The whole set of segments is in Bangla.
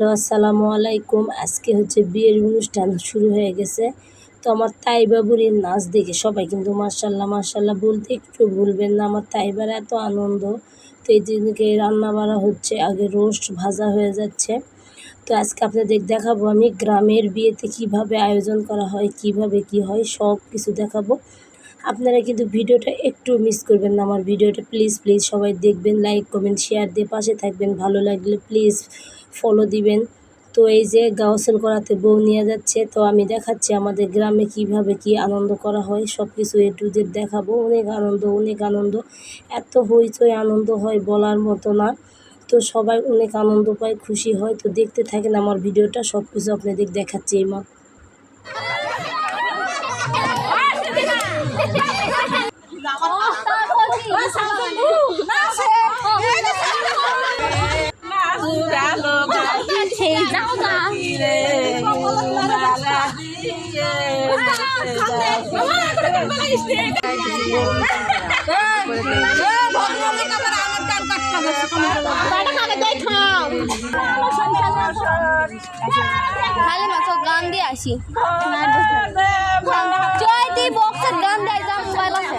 হ্যালো, আসসালামু আলাইকুম। আজকে হচ্ছে বিয়ের অনুষ্ঠান শুরু হয়ে গেছে। তো আমার তাইবা বুড়ির নাচ দেখে সবাই কিন্তু মার্শাল্লাহ মার্শাল্লাহ বলতে একটু ভুলবেন না। আমার তাইবার এত আনন্দ। তো এই দিনকে রান্না বাড়া হচ্ছে, আগে রোস্ট ভাজা হয়ে যাচ্ছে। তো আজকে আপনাদের দেখাবো আমি গ্রামের বিয়েতে কীভাবে আয়োজন করা হয়, কীভাবে কি হয় সব কিছু দেখাবো। আপনারা কিন্তু ভিডিওটা একটু মিস করবেন না আমার ভিডিওটা। প্লিজ প্লিজ সবাই দেখবেন লাইক কমেন্ট শেয়ার দিয়ে পাশে থাকবেন। ভালো লাগলে প্লিজ ফলো দিবেন। তো এই যে গাওসেল করাতে বউ নিয়ে যাচ্ছে, তো আমি দেখাচ্ছি আমাদের গ্রামে কীভাবে কি আনন্দ করা হয়। সব কিছু এ টু জেড দেখাবো। অনেক আনন্দ অনেক আনন্দ। এত হইচই আনন্দ হয় বলার মতো না। তো সবাই অনেক আনন্দ পায়, খুশি হয়। তো দেখতে থাকেন আমার ভিডিওটা সব কিছু আপনাদের দেখাচ্ছি এই খালি মাত্র গান দিয়ে আসি চৈতি বক্সের গান দেয় যা মোবাইল আছে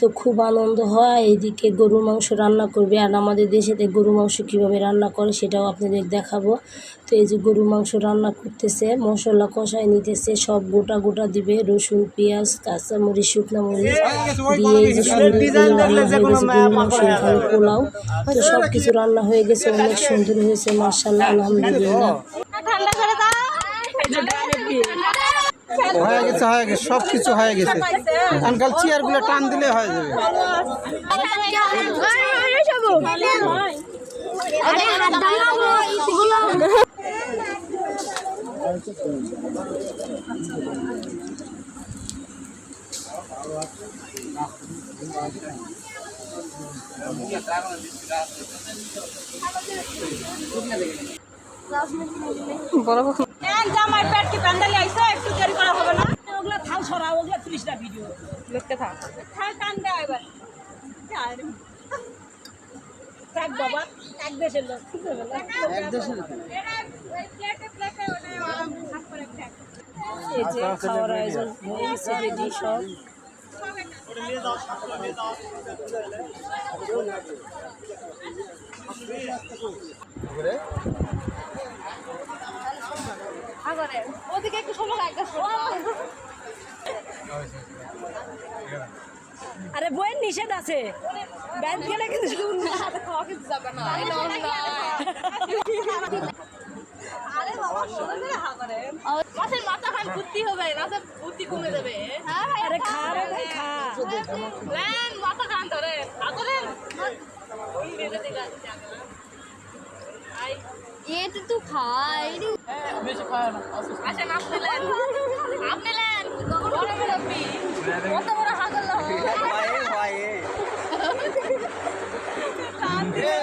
তো খুব আনন্দ হয়। এদিকে গরুর মাংস রান্না করবে আর আমাদের দেশেতে গরু মাংস কীভাবে রান্না করে সেটাও আপনাদের দেখাবো। তো এই যে গরু মাংস রান্না করতেছে, মশলা কষায় নিতেছে, সব গোটা গোটা দিবে, রসুন, পেঁয়াজ, কাঁচামরিচ, শুকনো মরিচ দিয়ে এই যে গরু পোলাও। তো সব কিছু রান্না হয়ে গেছে, অনেক সুন্দর হয়েছে মার্শাল্লাহ আলহামদুলিল্লাহ। হয়ে গেছে হয়ে গেছে সব কিছু হয়ে গেছে। আনকাল চেয়ারগুলো টান দিলে হয়ে যাবে। জামাই পেট কি প্যান্ডেলে আইসে একটু দেরি করা হবে না। ওগুলা থাল ছড়া ওগুলা ত্রিশটা ভিডিও দেখতে থাক। থাল টান দেয় এবার। থাক বাবা এক দেশের লোক। এক দেশের এই যে খাওয়ার আয়োজন হয়ে রেডি সব ওদিকে একটু সময় লাগবে। আরে বইয়ের নিষেধ আছে। ব্যাংক গেলে কিন্তু খাওয়া কিন্তু যাবে না এই নাও মাছের মাথা খান বুদ্ধি হবে নাচের বুদ্ধি কমে যাবে। হ্যাঁ আরে খা। রে ভাই খা। লেন মাথা খান ধরে। আগলেন ওই মেরে দিলা আই। এটা তো খাই আসেন আপনি লেন আপনি লেন বড় বড় পি কত বড় হাগল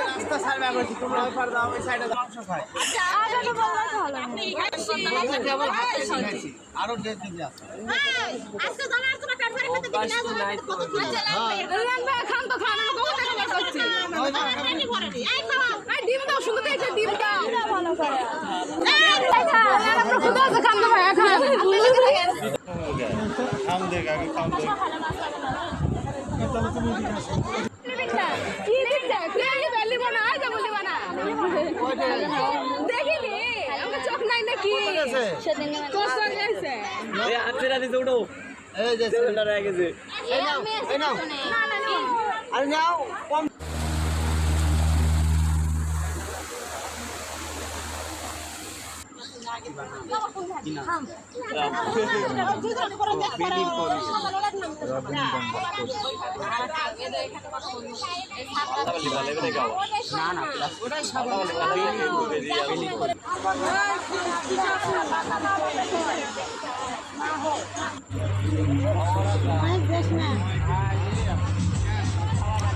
রাস্তা সাইডে আবার তোমরা ওই পার দাও ওই সাইডে মাংস খায় আরও ডেট দিতে আছে আজকে জানা আসতো পেট ভরে খেতে দিবি না কত তুলে চালাই খান তো খান কত টাকা বের এই খাও এই ডিম দাও শুধু দেখে ডিম দাও ভালো করে দেখিনি আমার চোখ নাই নাকি তোর সঙ্গে আছে এই যে, এই নাও এই নাও। না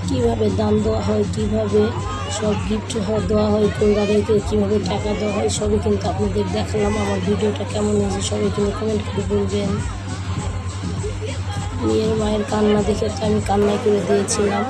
কীভাবে দান দেওয়া হয় কীভাবে সব গিফট দেওয়া হয় কোনদাদেরকে কীভাবে টাকা দেওয়া হয়, সবই কিন্তু আপনাদের দেখালাম। আমার ভিডিওটা কেমন হয়েছে সবাই কিন্তু কমেন্ট করে বলবেন। মেয়ের মায়ের কান্না দেখে আমি কান্না করে দিয়েছিলাম।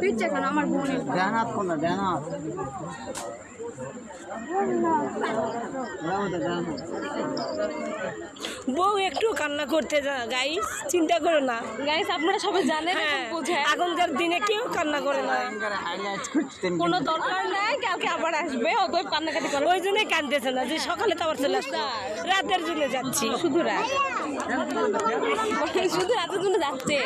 পিচ্ছে কেন? আমার বোনের বউ একটু কান্না করতে যা গাইস চিন্তা করো না। গাইস আপনারা সবাই জানেন হ্যাঁ এখনকার দিনে কেউ কান্না করে না। কোনো দরকার নাই কালকে আবার আসবে অতএব কান্নাকাটি করো। ওই জন্যই কানতেছে না যে সকালে তো আবার চলে আসতো রাতের জন্য যাচ্ছি। শুধু রাত। শুধু রাতের জন্য যাচ্ছে।